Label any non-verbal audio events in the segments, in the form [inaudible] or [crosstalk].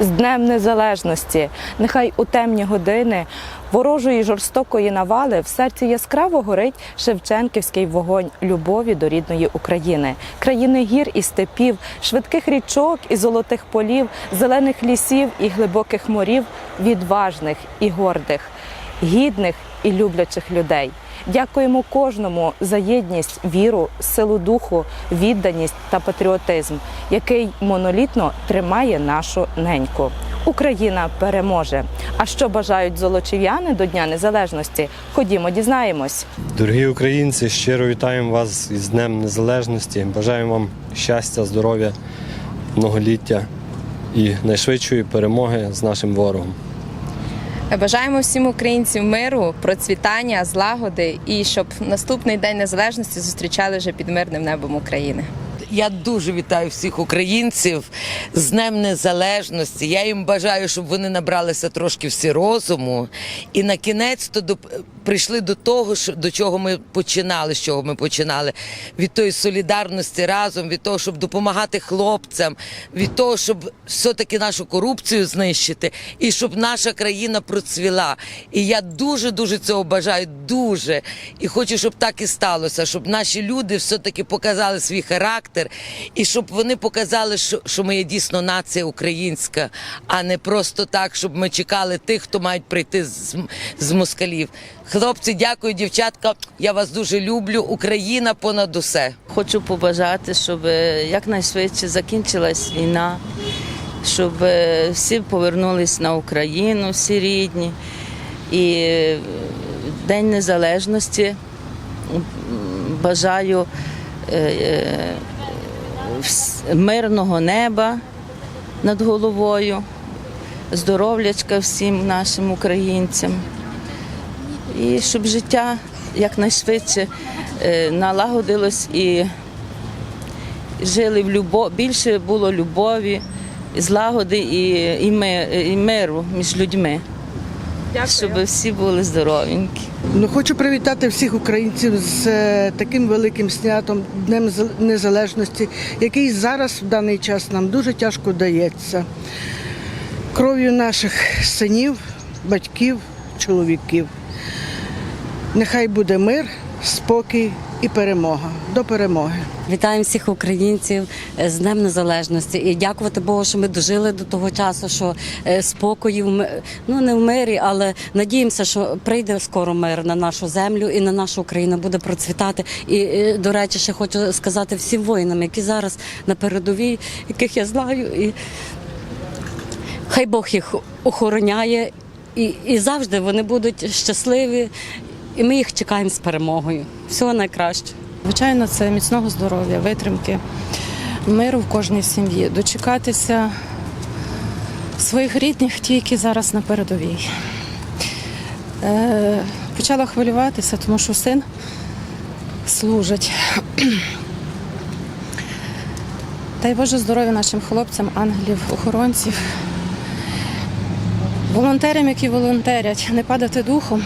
З Днем Незалежності, нехай у темні години ворожої жорстокої навали в серці яскраво горить Шевченківський вогонь любові до рідної України, країни гір і степів, швидких річок і золотих полів, зелених лісів і глибоких морів, відважних і гордих, гідних і люблячих людей. Дякуємо кожному за єдність, віру, силу духу, відданість та патріотизм, який монолітно тримає нашу неньку. Україна переможе. А що бажають золочів'яни до Дня Незалежності? Ходімо, дізнаємось. Дорогі українці, щиро вітаємо вас із Днем Незалежності. Бажаємо вам щастя, здоров'я, многоліття і найшвидшої перемоги з нашим ворогом. Бажаємо всім українцям миру, процвітання, злагоди і щоб наступний день незалежності зустрічали вже під мирним небом України. Я дуже вітаю всіх українців з Днем Незалежності. Я їм бажаю, щоб вони набралися трошки всі розуму і на кінець то до, прийшли до того, що, до чого ми починали, з чого ми починали. Від тої солідарності разом, від того, щоб допомагати хлопцям, від того, щоб все-таки нашу корупцію знищити, і щоб наша країна процвіла. І я дуже дуже цього бажаю, дуже. І хочу, щоб так і сталося, щоб наші люди все-таки показали свій характер, і щоб вони показали, що, що ми є дійсно нація українська, а не просто так, щоб ми чекали тих, хто мають прийти з, з москалів. Хлопці, дякую, дівчатка. Я вас дуже люблю. Україна понад усе. Хочу побажати, щоб е, якнайшвидше закінчилась війна, щоб е, всі повернулись на Україну, всі рідні. І е, День Незалежності бажаю мирного неба над головою, здоров'ячка всім нашим українцям. І щоб життя якнайшвидше е, налагодилось і жили в любов, більше було любові, злагоди і, і, ми, і миру між людьми. Щоб всі були здоровенькі. Ну, хочу привітати всіх українців з е, таким великим святом Днем Незалежності, який зараз в даний час нам дуже тяжко дається. Кров'ю наших синів, батьків, чоловіків. Нехай буде мир, спокій і перемога. До перемоги. Вітаємо всіх українців е, з Днем Незалежності і дякувати Богу, що ми дожили до того часу, що е, спокою ну не в мирі, але надіємося, що прийде скоро мир на нашу землю і на нашу Україну буде процвітати. І е, до речі, ще хочу сказати всім воїнам, які зараз на передовій, яких я знаю, і хай Бог їх охороняє, і, і завжди вони будуть щасливі. І ми їх чекаємо з перемогою. Всього найкращого. Звичайно, це міцного здоров'я, витримки, миру в кожній сім'ї, дочекатися своїх рідних, ті, які зараз на передовій. Е, почала хвилюватися, тому що син служить. [clears throat] Дай Боже здоров'я нашим хлопцям, ангелів, охоронців, волонтерам, які волонтерять, не падати духом.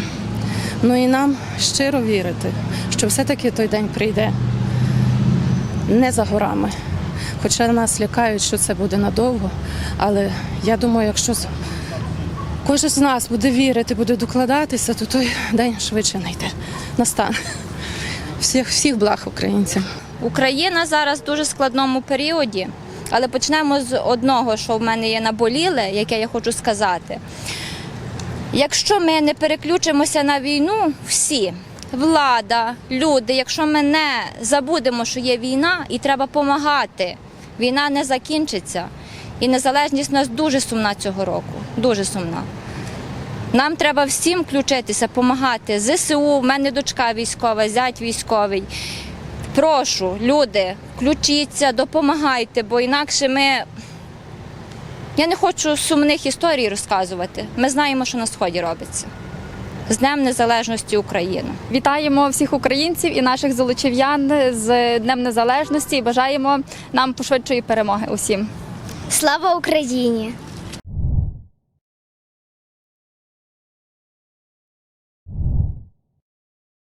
Ну і нам щиро вірити, що все-таки той день прийде не за горами. Хоча нас лякають, що це буде надовго. Але я думаю, якщо кожен з нас буде вірити, буде докладатися, то той день швидше найде. Настане. Всіх, всіх благ українцям. Україна зараз в дуже складному періоді, але почнемо з одного, що в мене є наболіле, яке я хочу сказати. Якщо ми не переключимося на війну, всі, влада, люди, якщо ми не забудемо, що є війна і треба допомагати, війна не закінчиться. І незалежність у нас дуже сумна цього року. Дуже сумна. Нам треба всім включитися, допомагати. ЗСУ, в мене дочка військова, зять військовий. Прошу, люди, включіться, допомагайте, бо інакше ми. Я не хочу сумних історій розказувати. Ми знаємо, що на сході робиться. З Днем Незалежності України. Вітаємо всіх українців і наших золочів'ян з Днем Незалежності і бажаємо нам пошвидшої перемоги усім. Слава Україні!